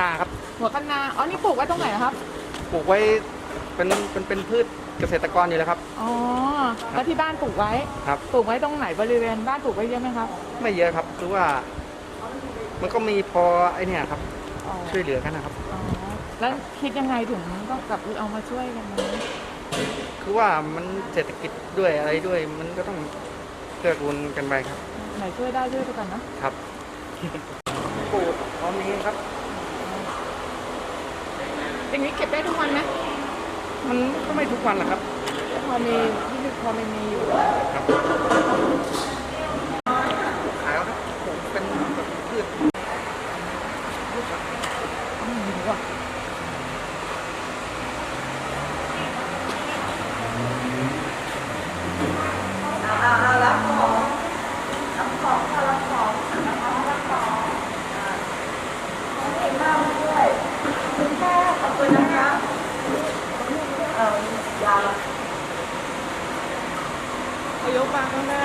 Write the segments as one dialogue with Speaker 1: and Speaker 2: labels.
Speaker 1: นาครับ
Speaker 2: หัวคะนาอ๋อนี่ปลูกไว้ตรงไหนนะครับ
Speaker 1: ปลูกไว้เป็นเป็นเป็นพืชเกษตรกรอยู่แล้วครับ
Speaker 2: อ๋อแล้วที่บ้านปลูกไว้
Speaker 1: ครับ
Speaker 2: ปลูกไว้ตรงไหนบริเวณบ้านปลูกไว้เยอะไหมครับ
Speaker 1: ไม่เยอะครับคือว่า มันก็มีพอไอเนี่ยครับ
Speaker 2: อ๋อ
Speaker 1: ช่วยเหลือกันนะครับ
Speaker 2: อ๋อแล้วคิดยังไงถึงต้องกลับเอามาช่วยกันนะ
Speaker 1: คือว่ามันเศรษฐกิจด้วยอะไรด้วย มันก็ต้องเกื้อกูลกันไปครับ
Speaker 2: ไหนช่วยได้ช่วยไปก่อนนะ
Speaker 1: ครับ ปลูกพร้อมนี้ครับ
Speaker 2: อย่างนี้เก็บได้ทุกวันไหม
Speaker 1: มันก็ไม่ทุกวันหรอกครับ
Speaker 2: พอมีที่พอมีมีอยู่
Speaker 1: ครับขายแล้วครับปลูกเป็นแบบพืช
Speaker 2: อืมดีว่ะเอายกวางข้างหน้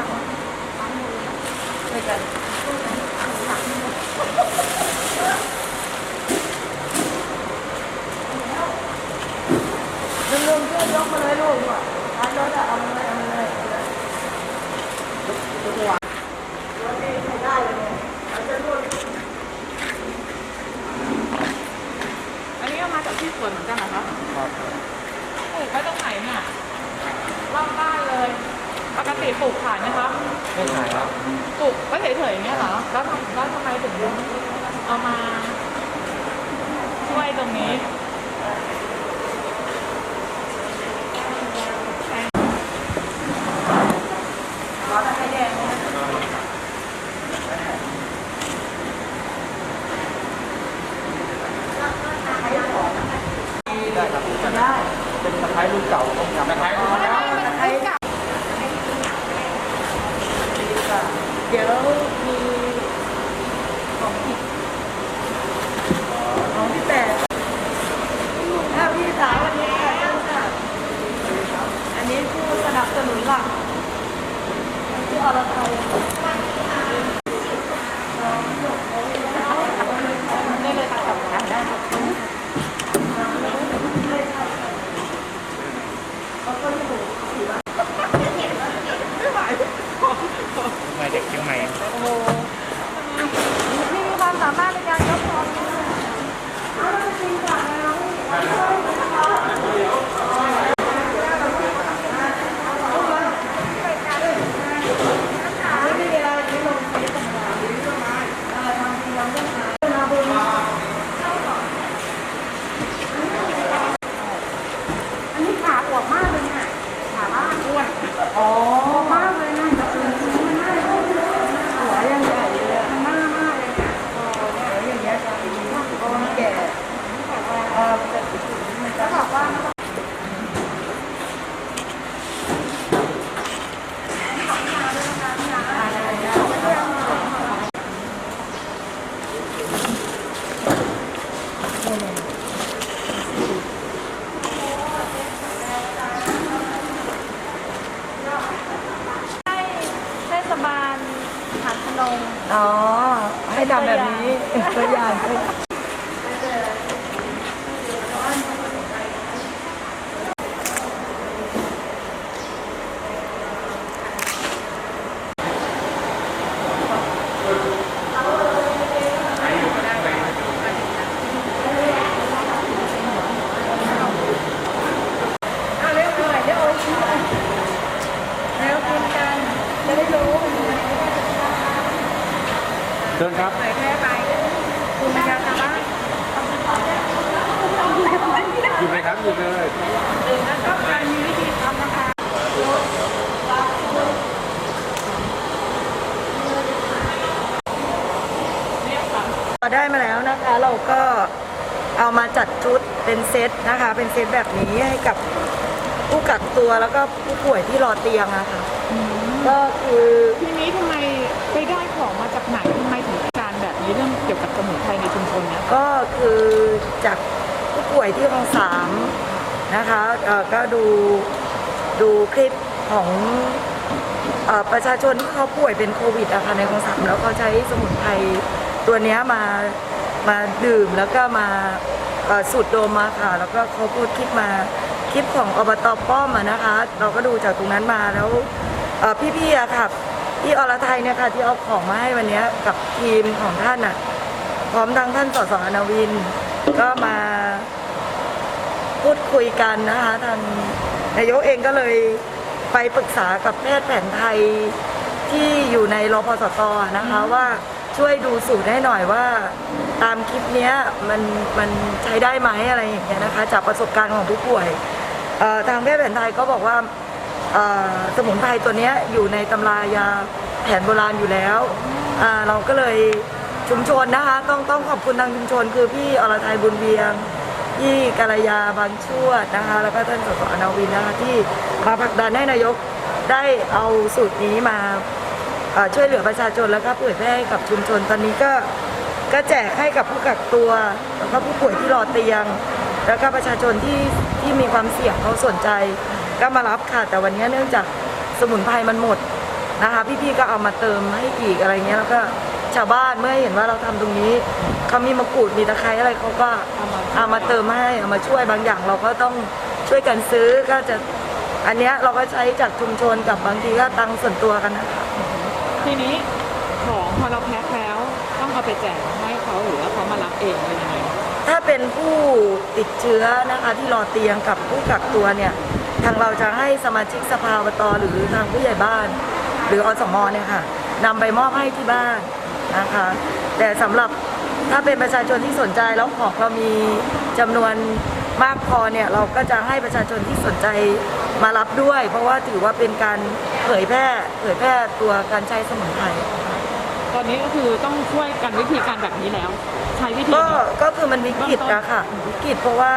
Speaker 2: ายกวางด้วยกันลุงๆช่วยยกมาเลยลูกอะร้านรถอะเอามาเลยเอามาเลยยกวางรถนี่ใช้ได้เลยเนี่ยเอาจะรุ่นอันนี้เอามาจากที่สวนเหมือนกันเหรอคะ
Speaker 1: ครับ
Speaker 2: ปลูกไว้ตรงไหนเนี่ยรอบบ้านเลย ปกติปลูกขายไหมคะ
Speaker 1: ไม่ขายครับ
Speaker 2: ปลูกก็เฉยๆอย่างเงี้ยเหรอ แล้วทำแล้วทำไมถึงเอามาช่วยตรงนี้ ร้อนอะไรแดงเนี่ย
Speaker 1: ได้ครับได้ เป็นตะไคร้รุ่นเก่าต้มยำตะไคร้รุ่นเก่า
Speaker 2: ใช้กับ เดี๋ยวมีของผิดของที่แปดถ้าพี่สาววันนี้แปดต้นค่ะอันนี้ผู้สนับสนุนหลักที่อรไทยได้เลยค่ะจับได้ได้ค่ะ
Speaker 1: ทำไมเด็กเชียงใหม่
Speaker 2: โอ้โหนี่มีความสามารถในการยกของอันนี้ขาอวบมากเลยเนี่ยขาล่างอ้วนอ๋อมากเลยนะจะเป็นมันน่าจะหัวยังใหญ่เลยอะมันหน้ามากเลยเนี่ยโอ้เนี่ยอย่างเงี้ยจะดีมากโอ้แก่เออจะจะบอกว่า เทศบาลหาดพนง
Speaker 3: อ๋อ ให้ทำแบบนี้ตัวอย่าง
Speaker 2: เอาเร็วหน่อยเดี๋ยวโอ้ยเร็วกินกัน จะได้รู้
Speaker 1: เชิญครับ
Speaker 2: ไหนแพ้ไปคุณพยาชาวบ้าน
Speaker 1: หยุดเลยครับหยุดเลย
Speaker 2: แล้วก็การมีวิธีทำนะคะ
Speaker 3: พอได้มาแล้วนะคะเราก็เอามาจัดชุดเป็นเซตนะคะ เป็นเซตแบบนี้ให้กับผู้กักตัวแล้วก็ผู้ป่วยที่รอเตียงอะค่ะก็คือ
Speaker 2: ทีนี้ทำไมไปได้ของมาจากไหนทำไม ถึงการแบบนี้เรื่องเกี่ยวกับสมุนไพรในชุมชนเนี้ย
Speaker 3: ก็คือจากผู้ป่วยที่คลองสามนะคะเอ่อก็ดูดูคลิปของเอ่อประชาชนที่เขาป่วยเป็นโควิดอะค่ะในคลองสามแล้วเขาใช้สมุนไพรตัวเนี้ยมามาดื่มแล้วก็มาเอ่อสูดดมมาค่ะ แล้วก็เขาพูดคลิปมาคลิปของอบตป้อมอะนะคะ เราก็ดูจากตรงนั้นมาแล้วเอ่อพี่ๆอะค่ะ พี่อรไทยเนี่ยค่ะที่เอาของมาให้วันเนี้ยกับทีมของท่านอะพร้อมทั้งท่านสสอนาวิน ก็มาพูดคุยกันนะคะทางนายกเองก็เลยไปปรึกษากับแพทย์แผนไทยที่อยู่ในรพสตนะคะว่าช่วยดูสูตรให้หน่อยว่า ตามคลิปเนี้ยมันมันใช้ได้ไหมอะไรอย่างเงี้ยนะคะ จากประสบการณ์ของผู้ป่วยเอ่อทางแพทย์แผนไทยก็บอกว่าเอ่อ สมุนไพรตัวนี้อยู่ในตำรายาแผนโบราณอยู่แล้วเราก็เลยชุมชนนะคะต้องต้องขอบคุณทางชุมชน คือพี่อรทัยบุญเบียงพี่กัลยาบางช่วดนะคะ แล้วก็ท่านสสอนาวินนะคะที่มาผลักดันให้นายกได้เอาสูตรนี้มาช่วยเหลือประชาชนแล้วก็เผยแพร่ให้กับชุมชนตอนนี้ก็ก็แจกให้กับผู้กักตัวแล้วก็ผู้ป่วยที่รอเตียง แล้วก็ประชาชนที่ที่มีความเสี่ยงเขาสนใจ ก็มารับค่ะ แต่วันนี้เนื่องจากสมุนไพรมันหมดนะคะ พี่ๆก็เอามาเติมให้อีกอะไรเงี้ยแล้วก็ชาวบ้านเมื่อเห็นว่าเราทำตรงนี้เขามีมะกรูดมีตะไคร้อะไรเขาก็เอามาเติมให้เอามาช่วยบางอย่างเราก็ต้องช่วยกันซื้อก็จะอันเนี้ยเราก็ใช้จากชุมชนกับบางทีก็ตังค์ส่วนตัวกันนะคะ
Speaker 2: ทีนี้ของพอเราแพ็คแล้วต้องเอาไปแจกให้เขาหรือว่าเขามารับเองเป็นยังไง
Speaker 3: ถ้าเป็นผู้ติดเชื้อนะคะที่รอเตียงกับผู้กักตัวเนี่ยทางเราจะให้สมาชิกสภาอบตหรือทางผู้ใหญ่บ้าน หรืออสมเนี่ยค่ะนำไปมอบให้ที่บ้านนะคะ แต่สำหรับถ้าเป็นประชาชนที่สนใจแล้วของเรามีจำนวนมากพอเนี่ยเราก็จะให้ประชาชนที่สนใจมารับด้วย เพราะว่าถือว่าเป็นการเผยแพร่เผยแพร่ตัวการใช้สมุนไพร
Speaker 2: ตอนนี้ก็คือต้องช่วยกันวิธีการแบบนี้แล้ว ใช้วิธี
Speaker 3: ก็ก็คือมันวิกฤตอะค่ะวิกฤตเพราะว่า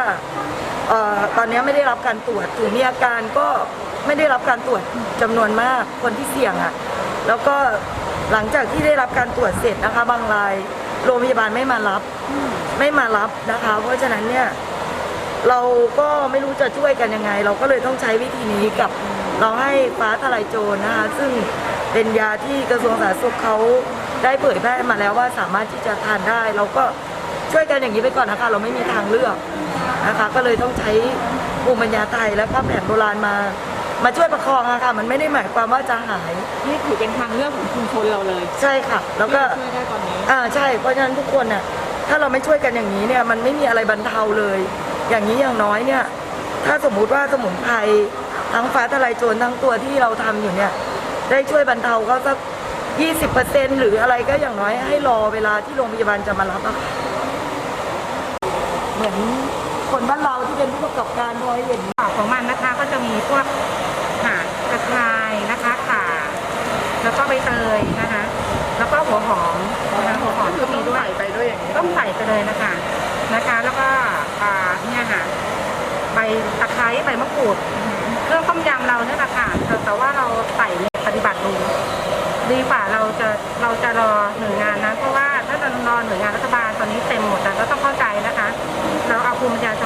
Speaker 3: เอ่อตอนนี้ไม่ได้รับการตรวจถึงมีอาการก็ไม่ได้รับการตรวจจำนวนมากคนที่เสี่ยงอะแล้วก็หลังจากที่ได้รับการตรวจเสร็จนะคะ บางรายโรงพยาบาลไม่มารับไม่มารับนะคะ เพราะฉะนั้นเนี่ยเราก็ไม่รู้จะช่วยกันยังไง เราก็เลยต้องใช้วิธีนี้กับเราให้ฟ้าทลายโจรนะคะซึ่งเป็นยาที่กระทรวงสาธารณสุขเขา ได้เผยแพร่มาแล้วว่าสามารถที่จะทานได้ เราก็ช่วยกันอย่างนี้ไปก่อนนะคะ เราไม่มีทางเลือกนะคะ ก็เลยต้องใช้ภูมิปัญญาไทยและก็แผนโบราณมามาช่วยประคองอะค่ะ มันไม่ได้หมายความว่าจะหาย
Speaker 2: นี่ถือเป็นทางเลือกของชุมชนเราเลย
Speaker 3: ใช่ค่ะ แล้วก็
Speaker 2: ที่จะช่วยได้ตอนนี้
Speaker 3: อ่าใช่ เพราะฉะนั้นทุกคนน่ะ ถ้าเราไม่ช่วยกันอย่างนี้เนี่ย มันไม่มีอะไรบรรเทาเลย อย่างนี้อย่างน้อยเนี่ย ถ้าสมมุติว่าสมุนไพรทั้งฟ้าทลายโจรทั้งตัวที่เราทำอยู่เนี่ย ได้ช่วยบรรเทาเขาสัก ยี่สิบเปอร์เซ็นหรืออะไรก็อย่างน้อยให้รอเวลาที่โรงพยาบาลจะมารับอะค่ะเหมือนคนบ้านเราที่เป็นผู้ประกอบการพอเห็น
Speaker 4: ดอกของมันนะคะก็จะมีพวกหากระชายนะคะข่าแล้วก็ใบเตยนะคะ แล้วก็หัวหอมนะคะหัวหอมก็มีด้วย
Speaker 2: ไปด้วยอย่างนี้
Speaker 4: ต้องใส่ไปเลยนะคะนะคะ แล้วก็อ่าเนี่ยค่ะใบตะไคร้ใบมะกรูดเครื่องต้มยำเราเนี่ยแหละค่ะแต่แต่ว่าเราใส่ปฏิบัติดูดีกว่า จะเราจะรอหน่วยงานนะเพราะว่าถ้าเรารอหน่วยงานรัฐบาลตอนนี้เต็มหมดแต่ก็ต้องเข้าใจนะคะ เราเอาภูมิปัญญาชาวบ้านเรามาใช้กัน